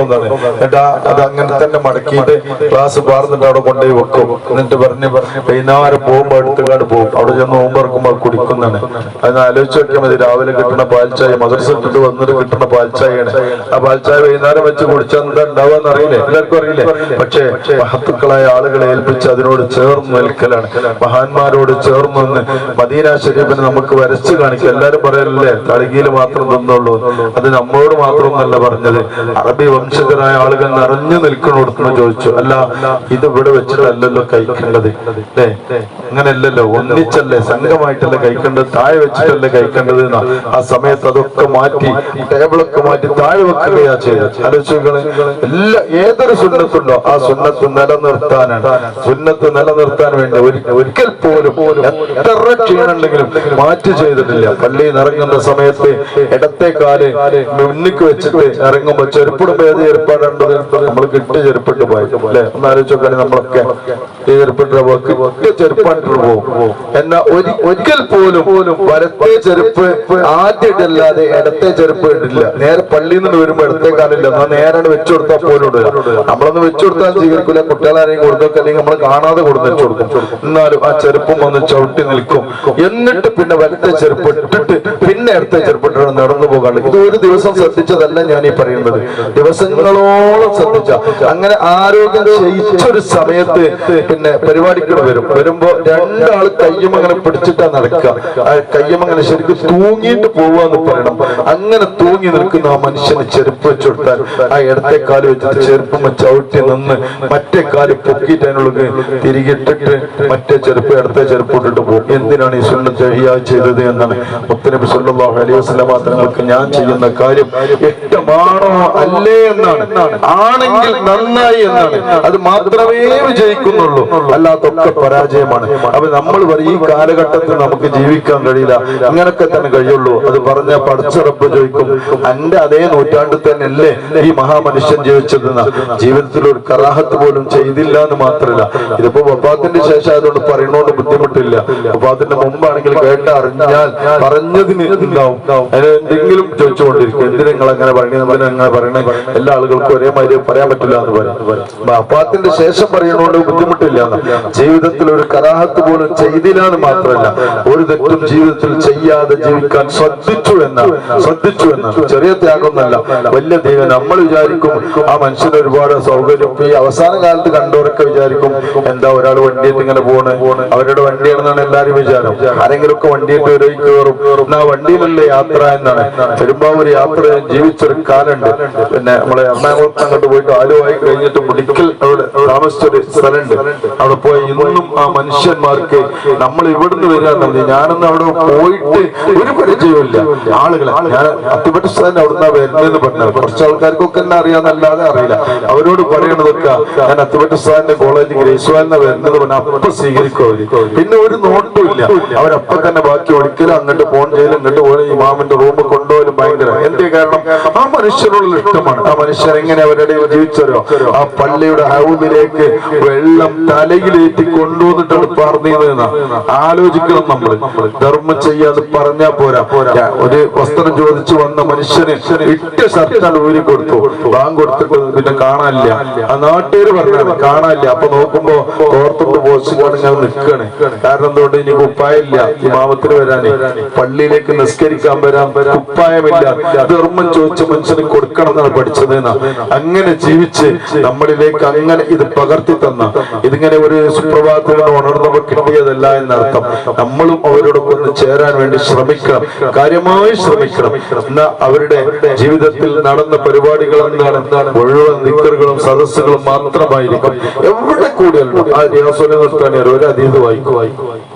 എന്നിട്ട് അത് അങ്ങനെ തന്നെ മടക്കിയിട്ട് ക്ലാസ് പാർന്നിട്ട് അവിടെ കൊണ്ടുപോയി വെക്കും. എന്നിട്ട് പറഞ്ഞ് വൈകുന്നേരം പോകുമ്പോ അടുത്തുകാട് പോകും. അവിടെ ചെന്ന് നോമ്പറക്കുമ്പോൾ കുടിക്കുന്നതാണ്. അതിന് ആലോചിച്ച് നോക്കിയാൽ മതി. രാവിലെ കിട്ടുന്ന പാൽച്ചായ മദർസ കിട്ട് വന്നിട്ട് കിട്ടുന്ന പാൽച്ചായാണ് ആ പാൽച്ചായ വൈകുന്നേരം വെച്ച് കുടിച്ചാൽ എന്താ ഉണ്ടാവുക അറിയില്ലേ? എല്ലാവർക്കും അറിയില്ലേ? പക്ഷേ മഹത്തുക്കളായ ആളുകളെ ഏൽപ്പിച്ച് അതിനോട് ചേർന്ന് നിൽക്കലാണ്. മഹാന്മാരോട് ചേർന്ന് നിന്ന് മദീന ശരീഫിനെ നമുക്ക് വരച്ച് കാണിക്കും എല്ലാരും പറയല്ലേ തളികയിൽ മാത്രം തിന്നുള്ളൂ. അത് നമ്മളോട് മാത്രമൊന്നല്ല പറഞ്ഞത്. അറബി വംശജരായ ആളുകൾ നിറഞ്ഞു നിൽക്കണോടത്തുനിന്ന് ചോദിച്ചു അല്ല ഇത് ഇവിടെ വെച്ചിട്ടല്ലല്ലോ കഴിക്കേണ്ടത്? അല്ലേ അങ്ങനെയല്ലല്ലോ ഒന്നിച്ചല്ലേ സംഘമായിട്ടല്ലേ കഴിക്കേണ്ടത്? താഴെ വെച്ചിട്ടല്ലേ കഴിക്കേണ്ടത് എന്നാ? ആ സമയത്ത് അതൊക്കെ മാറ്റി ടേബിളൊക്കെ മാറ്റി താഴെ വെക്കുകയാ ചെയ്തത്. എല്ലാ ഏതൊരു സുന്നത്തുണ്ടോ ആ സുന്നത്ത് നിലനിർത്താനാണ്. സുന്നത്ത് നിലനിർത്താൻ വേണ്ടി ഒരു- ഒരിക്കൽ പോലും എത്ര ക്ഷീണുണ്ടെങ്കിലും മാറ്റി ചെയ്തിട്ടില്ല. പള്ളിയിൽ ഇറങ്ങുന്ന സമയത്ത് ഇടത്തെ കാൽ മുന്നിക്ക് വെച്ചിട്ട് ഇറങ്ങുമ്പോ ചെരുപ്പിടുമ്പോ ഏത് ചെരുപ്പാടുണ്ടത് നമ്മൾ കിട്ടിയ ചെരുപ്പിട്ട് പോയി അല്ലെ? ഒന്ന് ആലോചിച്ച് നമ്മളൊക്കെ. ഈ ചെരുപ്പിട്ട് കിട്ടിയ ചെരുപ്പാണ്ടിട്ട് പോകും. എന്നാ ഒരു ഒരിക്കൽ പോലും വലത്തെ ചെരുപ്പ് ആദ്യമിട്ടല്ലാതെ ഇടത്തെ ചെരുപ്പ് ഇട്ടില്ല നേരെ പള്ളിയിൽ നിന്ന് വരുമ്പോ ഇടത്തെ കാലില്ല എന്നാ നേരെ വെച്ചു കൊടുത്താൽ പോലും നമ്മളൊന്ന് വെച്ചു കൊടുത്താൽ സ്വീകരിക്കില്ല കുട്ടികളാരെയും കൊടുത്തൊക്കെ അല്ലെങ്കിൽ നമ്മൾ കാണാതെ കൊടുത്ത് കൊടുക്കും. എന്നാലും ആ ചെരുപ്പും വന്ന് ചവിട്ടി നിൽക്കും. എന്നിട്ട് പിന്നെ വലത്തെ ചെരുപ്പ് ഇട്ടിട്ട് പിന്നെ ഇടത്തെ ചെരുപ്പ് നടന്നു പോകാണ്ട്. ഇത് ഒരു ദിവസം ശ്രദ്ധിച്ചതല്ല ഞാൻ ഈ പറയുന്നത് ദിവസങ്ങളോളം ശ്രദ്ധിച്ച. അങ്ങനെ ആരോഗ്യം ക്ഷയിച്ചൊരു സമയത്ത് പിന്നെ പരിപാടിക്കൂടെ വരും. വരുമ്പോ രണ്ടാൾ കയ്യും അങ്ങനെ പിടിച്ചിട്ടാ നടക്കുക കയ്യും അങ്ങനെ ശരിക്കും തൂങ്ങിയിട്ട് പോവാന്ന് പറയണം. അങ്ങനെ തൂങ്ങി നിൽക്കുന്ന ആ മനുഷ്യന് ചെരുപ്പ് വെച്ച് കൊടുത്താൽ ആ ഇടത്തെ കാൽ വെച്ചിട്ട് ചെരുപ്പ് ചവിട്ടി നിന്ന് മറ്റേ കാൽ പൊക്കിയിട്ട് അതിനുള്ളിൽ തിരികിട്ടിട്ട് മറ്റേ ചെരുപ്പ് ഇടത്തെ ചെരുപ്പ് ഇട്ടിട്ട് പോകും. എന്തിനാണ് ഈ സുണ്ണ ചെയ്തത് എന്നാണ് മുത്തനബി സുല്ലാഹു അലൈഹി വസല്ലമ തങ്ങൾക്ക് ഞാൻ ചെയ്യുന്ന കാര്യം ഇഷ്ടമാണോ അല്ലേ എന്നാണ്? ആണെങ്കിൽ നന്നായി എന്നാണ്. അത് മാത്രമേ വിജയിക്കുന്നുള്ളൂ. അല്ലാത്തൊക്കെ പരാജയമാണ്. അപ്പൊ നമ്മൾ പറയും ഈ കാലഘട്ടത്തിൽ നമുക്ക് ജീവിക്കാൻ കഴിയില്ല. അങ്ങനൊക്കെ തന്നെ കഴിയുള്ളൂ. അത് പറഞ്ഞ പടച്ചറപ്പ് ചോദിക്കും. എന്റെ അതേ നൂറ്റാണ്ടിൽ തന്നെ അല്ലേ ഈ മഹാമനുഷ്യൻ ജീവിച്ചതെന്ന? ജീവിതത്തിൽ ഒരു കറാഹത്ത് പോലും ചെയ്തില്ല എന്ന് മാത്രമല്ല. ഇതിപ്പോ വഫാത്തിന്റെ ശേഷം അതുകൊണ്ട് പറയണോണ്ട് ബുദ്ധിമുട്ടില്ല. വഫാത്തിന്റെ മുമ്പാണെങ്കിൽ കേട്ട അറിഞ്ഞാൽ പറഞ്ഞതിന് ഉണ്ടാവും. എന്തെങ്കിലും ചോദിച്ചുകൊണ്ടിരിക്കും. എന്തിനാ നിങ്ങൾ അങ്ങനെ പറയണേ അങ്ങനെ പറയണേ. എല്ലാ ആളുകൾക്കും ഒരേമാതിരി പറയാൻ പറ്റില്ല എന്ന് പറയും. അപ്പാത്തിന്റെ ശേഷം പറയുന്നതുകൊണ്ട് ബുദ്ധിമുട്ടില്ല ജീവിതത്തിൽ ഒരു കറാഹത്ത് പോലും ചെയ്തില്ലാന്ന് മാത്രമല്ല ഒരു തെറ്റും ജീവിതത്തിൽ ചെയ്യാതെ ജീവിക്കാൻ ശ്രദ്ധിച്ചു എന്നാണ് ശ്രദ്ധിച്ചു എന്നാണ് ചെറിയ ത്യാഗമൊന്നല്ല വലിയ ദൈവം നമ്മൾ വിചാരിക്കും ആ മനുഷ്യന് ഒരുപാട് സൗകര്യം. ഈ അവസാന കാലത്ത് കണ്ടവരൊക്കെ വിചാരിക്കും എന്താ ഒരാൾ വണ്ടിയിട്ട് ഇങ്ങനെ പോണ്? അവരുടെ വണ്ടിയാണെന്നാണ് എല്ലാരും വിചാരം. ആരെങ്കിലും ഒക്കെ വണ്ടിയിട്ട് ഒരു കയറും. ആ വണ്ടിയിലുള്ള യാത്ര എന്നാണ്. പെരുമ്പാവൂർ യാത്ര ജീവിച്ചൊരു കാലുണ്ട് പിന്നെ നമ്മളെ എറണാകുളത്ത് അങ്ങോട്ട് പോയിട്ട് ആലുവായി കഴിഞ്ഞിട്ട് മുടിക്കൽ അവിടെ താമസിച്ചൊരു സ്ഥലമുണ്ട്. അവിടെ പോയി ഇന്നും ആ മനുഷ്യന്മാർക്ക് നമ്മൾ ഇവിടുന്ന് വരിക ഞാനൊന്നും അവിടെ പോയിട്ട് ഒരു പരിചയമില്ല ആളുകളെ ഞാൻ അത്തിപ്പറ്റ സ്ഥലം അവിടുന്ന് വരുന്നതെന്ന് പറഞ്ഞത് കുറച്ച് ആൾക്കാർക്കൊക്കെ എന്നെ അറിയാന്നല്ലാതെ അറിയില്ല. അവരോട് പറയണതൊക്കെ ഞാൻ അത്തിപ്പറ്റ സ്ഥലത്തിന്റെ കോളേജ് ഗ്രേസ്വാലിനെ വരുന്നത് പറഞ്ഞാൽ അപ്പൊ സ്വീകരിക്കും പിന്നെ ഒരു നോട്ടും ഇല്ല. അവരപ്പം തന്നെ ബാക്കി ഒരിക്കലും അങ്ങോട്ട് ഫോൺ ചെയ്യലും ഇങ്ങോട്ട് പോലെ ഇമാമിന്റെ റൂമ് കൊണ്ടുപോലും ഭയങ്കര എന്തേ കാരണം? ആ മനുഷ്യരോട് ഇഷ്ടമാണ്. ആ മനുഷ്യൻ എങ്ങനെ അവരുടെ ജീവിച്ചോ ആ പള്ളിയുടെ ഹൗദിലേക്ക് വെള്ളം തലയിലേറ്റി കൊണ്ടുവന്നിട്ടാണ് പറഞ്ഞിരുന്ന ആലോചിക്കണം നമ്മൾ ധർമ്മം ചെയ്യാതെ പറഞ്ഞാ പോരാ. പോരാ ഒരു വസ്ത്രം ചോദിച്ചു വന്ന മനുഷ്യന് ഇട്ട ഷർട്ടാൽ ഊരി കൊടുത്തു. ബാങ്ക് കൊടുത്തിട്ട് പിന്നെ കാണാനില്ല. ആ നാട്ടുകാര് പറഞ്ഞാണ് കാണാനില്ല. അപ്പൊ നോക്കുമ്പോ ഓർത്തോട്ട് പോസ്റ്റ് ഞാൻ നിൽക്കണേ. കാരണം എന്തുകൊണ്ട് ഇനി കുപ്പായമില്ല ഇമാമത്തിന് വരാനേ. പള്ളിയിലേക്ക് നിസ്കരിക്കാൻ വരാൻ കുപ്പായമില്ല ധർമ്മം ചോദിച്ച മനുഷ്യന് കൊടുക്കണം എന്നാണ് പഠിച്ചത് അങ്ങനെ ജീവിച്ച് നമ്മളിലേക്ക് അങ്ങനെ ഇത് പകർത്തി തന്ന ഇതിങ്ങനെ ഒരു സുപ്രഭാതത്തിൽ ഉണർന്നപ്പോൾ കിട്ടിയതല്ല എന്നർത്ഥം. നമ്മളും അവരോടൊപ്പം ഒന്ന് ചേരാൻ വേണ്ടി ശ്രമിക്കണം. കാര്യമായി ശ്രമിക്കണം. എന്നാ അവരുടെ ജീവിതത്തിൽ നടന്ന പരിപാടികൾ എന്താണ് മുഴുവൻ നിക്കറുകളും സദസ്സുകളും മാത്രമായിരിക്കും. എവിടെ കൂടിയല്ലോ ആ റിയാസോലെ നിർത്താൻ ഒരു അതീത് വായിക്കും വായിക്കും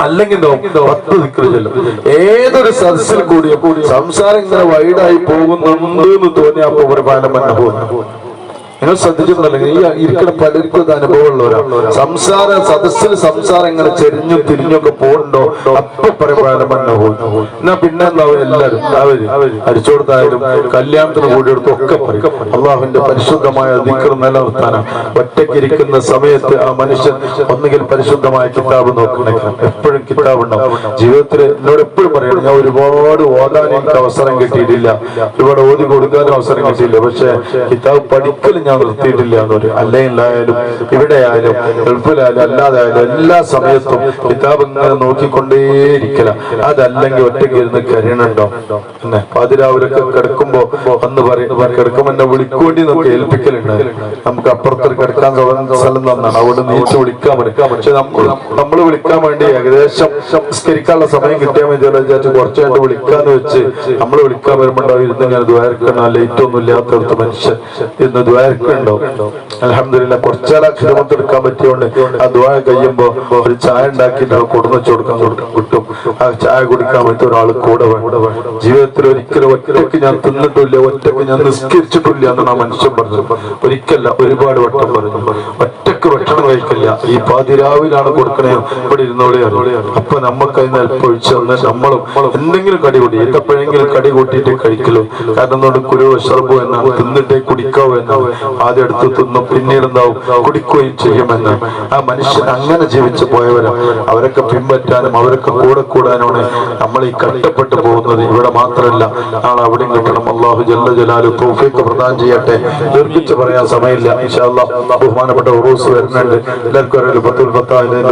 അല്ലെങ്കിൽ പത്ത് ചൊല്ലും ഏതൊരു സദസ്സിൽ കൂടിയ സംസാരം ഇങ്ങനെ വൈഡായി പോകുന്നുണ്ട് എന്ന് തോന്നിയ അപ്പൊ ഒരു പാലം തന്നെ പോകുന്നു. നിങ്ങൾ ശ്രദ്ധിച്ചിട്ടുണ്ടല്ലോ. ഈ ഇരിക്കുന്ന പലർക്കും ഇത് അനുഭവമുള്ളവരാണ് സംസാര സദസ്സിൽ സംസാരം ഇങ്ങനെ ചെരിഞ്ഞും തിരിഞ്ഞൊക്കെ പോകുന്നുണ്ടോ അപ്പൊ പറയുമ്പോഴാണ് പോകും എന്നാ പിന്നെ എന്താവും എല്ലാവരും അവർ അരിച്ചോടത്തായാലും കല്യാണത്തിന് കൂടിയെടുത്തും ഒക്കെ പറയും. അള്ളാഹുവിന്റെ പരിശുദ്ധമായ ദിക്കർ നിലനിർത്താനാണ് ഒറ്റയ്ക്കിരിക്കുന്ന സമയത്ത് ആ മനുഷ്യൻ ഒന്നുകിൽ പരിശുദ്ധമായ കിതാബ് നോക്കണേ എപ്പോഴും കിതാബ് ഉണ്ടാവും. ജീവിതത്തിൽ എന്നോട് എപ്പോഴും പറയണം ഞാൻ ഒരുപാട് ഓതാൻ എനിക്ക് അവസരം കിട്ടിയിട്ടില്ല. ഒരുപാട് ഓതി കൊടുക്കാനും അവസരം കിട്ടിയില്ല പക്ഷെ കിതാബ് പഠിക്കലും ഞാൻ നിർത്തിയിട്ടില്ല എന്ന് പറയും അല്ലെങ്കിലായാലും ഇവിടെ ആയാലും ഗൾഫിലായാലും അല്ലാതെ ആയാലും എല്ലാ സമയത്തും കിതാബ് ഇങ്ങനെ നോക്കിക്കൊണ്ടേയിരിക്കല. അതല്ലെങ്കിൽ ഒറ്റയ്ക്ക് ഇരുന്ന് കരുണുണ്ടോ പിന്നെ പാതിരാവിലൊക്കെ കിടക്കുമ്പോ ഒന്ന് പറയുന്നത് കിടക്കുമ്പോ എന്നെ വിളിക്കൂണ്ടി നമുക്ക് ഏൽപ്പിക്കലുണ്ട്. നമുക്ക് അപ്പുറത്ത് കിടക്കാൻ സ്ഥലം തന്നാണ്. അവിടെ നീച്ച് വിളിക്കാൻ പറ്റും. പക്ഷെ നമ്മൾ നമ്മൾ വിളിക്കാൻ വേണ്ടി ഏകദേശം സംസ്കരിക്കാനുള്ള സമയം കിട്ടിയാൽ മതി. വിചാരിച്ച് കുറച്ചായിട്ട് വിളിക്കാന്ന് വെച്ച് നമ്മൾ വിളിക്കാൻ വരുമ്പോണ്ടാവും ഇരുന്ന് ഇങ്ങനെ ദ്വാരക്കണ ലൈറ്റ് ഒന്നും ഇല്ലാത്തടത്ത് മനുഷ്യൻ. ഇന്ന് ദ്വാരക്കുണ്ടോ അലഹമില്ല കുറച്ചാൽ ക്ഷമത്ത് എടുക്കാൻ പറ്റിയോണ്ട് ആ ദ്വാര കഴിയുമ്പോ ഒരു ചായ ഉണ്ടാക്കിയിട്ട് കൊടുന്ന് വെച്ച് കൊടുക്കാൻ കിട്ടും. ആ ചായ കുടിക്കാൻ പറ്റിയ ഒരാൾ കൂടെ ജീവിതത്തിൽ ഒരിക്കലും ഒറ്റയ്ക്ക് ഞാൻ തിന്നിട്ടില്ല ഒറ്റയ്ക്ക് ഞാൻ നിസ്കരിച്ചിട്ടില്ല എന്നാണ് ആ മനുഷ്യൻ പറഞ്ഞത്. ഒരിക്കല്ല ഒരുപാട് വട്ടം പറഞ്ഞു. ഒറ്റയ്ക്ക് കഴിക്കില്ല ഈ പാതിരാവിലാണ് കൊടുക്കണേ. ഇവിടെ ഇരുന്നോളി അപ്പൊ നമുക്ക് അതിന് തന്ന് നമ്മളും എന്തെങ്കിലും കടി കൂടി എത്തപ്പോഴെങ്കിലും കടി കൂട്ടിയിട്ട് കഴിക്കലോ. കാരണം എന്തുകൊണ്ട്? കുരു ഷർബു എന്നാണ് തിന്നിട്ടേ കുടിക്കാവൂ എന്നാവും ആദ്യം എടുത്ത് തിന്നും പിന്നീട് എന്താവും കുടിക്കുകയും ചെയ്യുമെന്ന് ആ മനുഷ്യൻ അങ്ങനെ ജീവിച്ചു പോയവരും. അവരൊക്കെ പിൻപറ്റാനും അവരൊക്കെ കൂടെ കൂടാനുമാണ് നമ്മൾ ഈ കഷ്ടപ്പെട്ടു പോകുന്നത്. ഇവിടെ മാത്രമല്ല നാളെ അവിടെ കിട്ടണം. അള്ളാഹു ജല്ല ജലാലു തൗഫീഖ് പ്രദാനം ചെയ്യട്ടെ. ദീർഘിച്ച് പറയാൻ സമയമില്ല. ബഹുമാനപ്പെട്ട ഉറൂസ് വരുന്നുണ്ട്.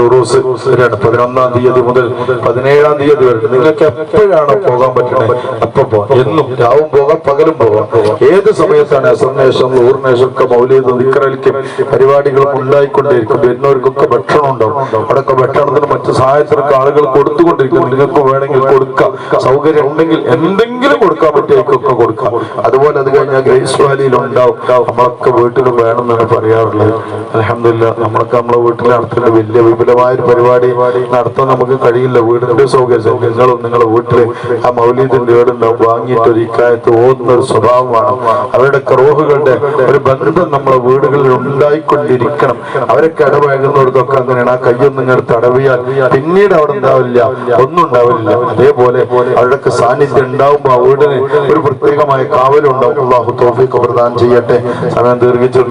ഉറൂസ് വരെയാണ് പതിനൊന്നാം തീയതി മുതൽ പതിനേഴാം തീയതി വരെ നിങ്ങൾക്ക് എപ്പോഴാണോ പോകാൻ പറ്റണേ അപ്പൊ പോകാം എന്നും രാവും പോകാം പകലും പോകാം ഏത് സമയത്താണ് അസർനേഷം ഊർനേഷം ഒക്കെ മൗലിക നിക്കറലിക്കും പരിപാടികളും ഉണ്ടായിക്കൊണ്ടിരിക്കും വരുന്നവർക്കൊക്കെ ഭക്ഷണം ഉണ്ടാവും അവിടെയൊക്കെ ഭക്ഷണത്തിന് മറ്റു സഹായത്തിനൊക്കെ ആളുകൾ കൊടുത്തുകൊണ്ടിരിക്കും നിങ്ങൾക്ക് വേണമെങ്കിൽ കൊടുക്കാം സൗകര്യം ഉണ്ടെങ്കിൽ എന്തെങ്കിലും കൊടുക്കാൻ പറ്റിയൊക്കെ കൊടുക്കാം അതുപോലെ അത് കഴിഞ്ഞാൽ ഗ്രേസ് വാലിയിൽ ഉണ്ടാവും നമ്മളൊക്കെ വീട്ടിൽ വേണമെന്നാണ് പറയാറുള്ളത് അലഹമില്ല നമ്മളൊക്കെ നമ്മളെ വീട്ടിൽ നടത്തുന്ന വലിയ വിപുലമായ ഒരു പരിപാടി നടത്താൻ നമുക്ക് കഴിയില്ല. വീടിന്റെ സൗകര്യം. നിങ്ങളും നിങ്ങളുടെ വീട്ടിൽ ആ മൗലീദിന്റെ വീടുണ്ടാവും വാങ്ങിയിട്ട് ഒരു ഇക്കാലത്ത് ഓതുന്ന ഒരു സ്വഭാവമാണ് അവരുടെ ക്രോഹുകളുടെ ഒരു ബന്ധം നമ്മളെ വീടുകളിൽ ഉണ്ടായിക്കൊണ്ടിരിക്കണം. അവരൊക്കെ ഇടപഴകുന്നവർക്കൊക്കെ അങ്ങനെയാണ്. ആ കയ്യൊന്നും ഇങ്ങനെ തടവിയാൽ പിന്നീട് അവിടെ ഉണ്ടാവില്ല. ഒന്നും ഉണ്ടാവില്ല. അതേപോലെ അവരുടെയൊക്കെ സാന്നിധ്യം ഉണ്ടാവുമ്പോൾ ആ വീടിന് ഒരു പ്രത്യേകമായ കാവലുണ്ടാവും. അള്ളാഹു തോഫിക്ക് പ്രദാനം ചെയ്യട്ടെ. സമയം ദീർഘിച്ചു.